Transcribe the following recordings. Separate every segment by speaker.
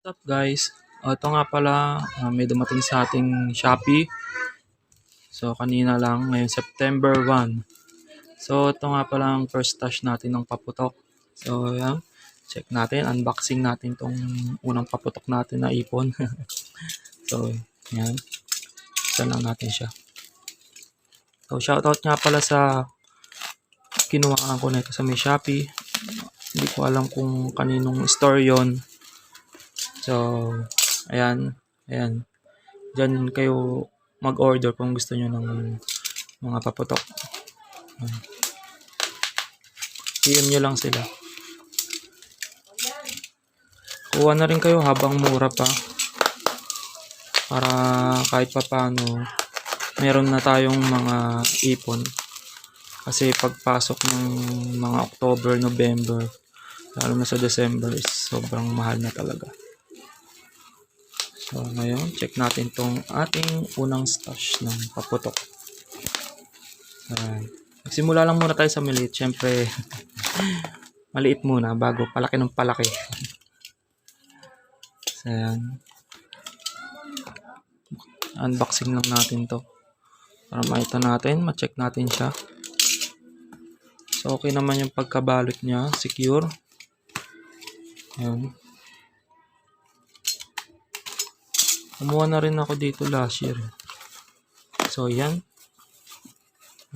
Speaker 1: What's up guys? Uh, ito nga pala, uh, may dumating sa ating Shopee. So kanina lang, ngayon September 1. So ito nga pala ang first touch natin ng paputok. So yan, check natin, unboxing natin tong unang paputok natin na ipon. so yan, isa lang natin siya. So shoutout nga pala sa kinuhaan ko na ito sa may Shopee. Hindi ko alam kung kaninong store yon So, ayan, ayan. Diyan kayo mag-order kung gusto nyo ng mga paputok. PM nyo lang sila. Kuha na rin kayo habang mura pa. Para kahit pa paano, meron na tayong mga ipon. Kasi pagpasok ng mga October, November, lalo na sa December, sobrang mahal na talaga. So, ngayon, check natin tong ating unang stash ng paputok. Ayan. Magsimula lang muna tayo sa maliit. Siyempre, maliit muna bago palaki ng palaki. So, ayan. Unboxing lang natin to. Para makita natin, ma-check natin siya. So, okay naman yung pagkabalot niya. Secure. Ayan. Kumuha na rin ako dito last year. So, yan.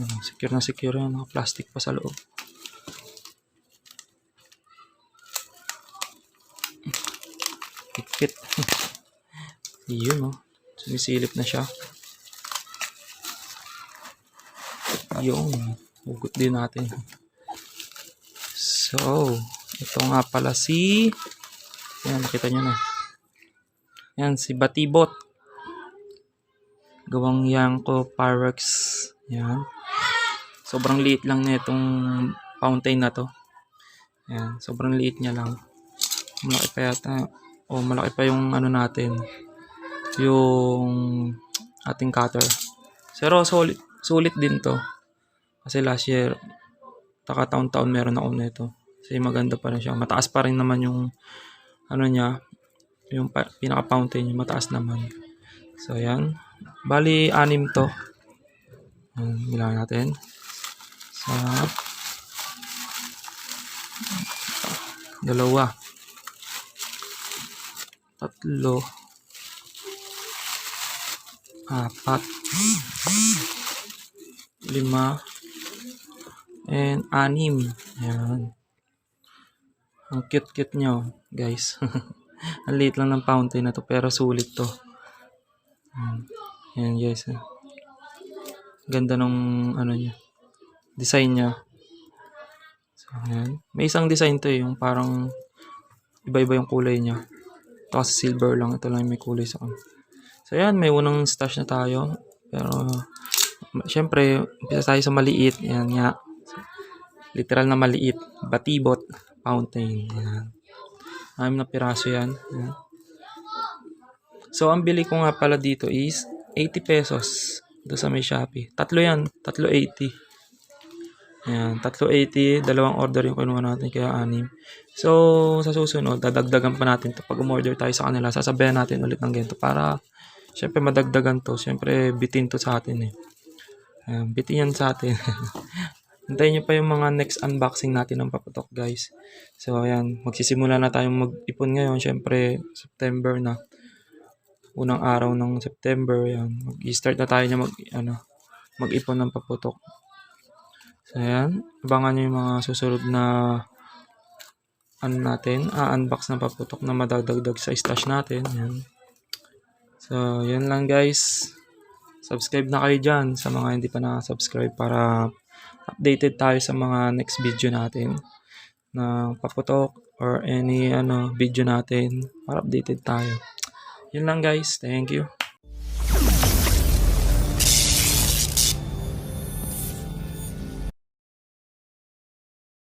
Speaker 1: Ayan, Secure na secure yan. Mga plastic pa sa loob. Kit-kit. Yun, oh. Sumisilip na siya. Yung. Hugot din natin. So, ito nga pala si... Yan, nakita nyo na. Yan, si Batibot. Gawang Yanko Pyrex. Yan. Sobrang liit lang na itong fountain na to. Yan, sobrang liit niya lang. Malaki pa yata. O, malaki pa yung ano natin. Yung ating cutter. Pero solid, sulit din to. Kasi last year, taka taon-taon meron ako nito. Kasi maganda pa rin siya. Mataas pa rin naman yung ano niya, yung pinaka-fountain niya, mataas naman. So, yan. Bali, anim to. Ayan, bilangan natin. Sa dalawa. Tatlo. Apat. Lima. And anim. Ayan. Ang cute-cute nyo, guys. Ang liit lang ng fountain na to, pero sulit to. Ayan, guys. ah. Ganda nung ano niya. Design niya. So, ayan. May isang design to eh, yung parang iba-iba yung kulay niya. Ito kasi silver lang. Ito lang may kulay sa kanya. So, ayan. May unang stash na tayo. Pero, syempre, umpisa tayo sa maliit. Ayan nga. Literal na maliit. Batibot. Fountain. Ayan. Anim na piraso yan. So, ang bili ko nga pala dito is 80 pesos. Doon sa may Shopee. Tatlo yan. Tatlo 80. Ayan. Tatlo 80. Dalawang order yung kinuha natin. Kaya anim. So, sa susunod, dadagdagan pa natin to Pag umorder tayo sa kanila, sasabihan natin ulit ng ganito para syempre madagdagan to. Syempre, bitin to sa atin eh. Ayan, bitin yan sa atin. Hintayin nyo pa yung mga next unboxing natin ng paputok guys. So ayan, magsisimula na tayong mag-ipon ngayon. Syempre, September na. Unang araw ng September, yan. Mag-start na tayo na mag, ano, mag-ipon ng paputok. So ayan, abangan nyo yung mga susunod na ano natin, a-unbox ng paputok na madadagdag sa stash natin. Yan. So, yan lang guys. Subscribe na kayo dyan sa mga hindi pa na-subscribe para updated tayo sa mga next video natin na paputok or any ano video natin para updated tayo. Yun lang guys. Thank you.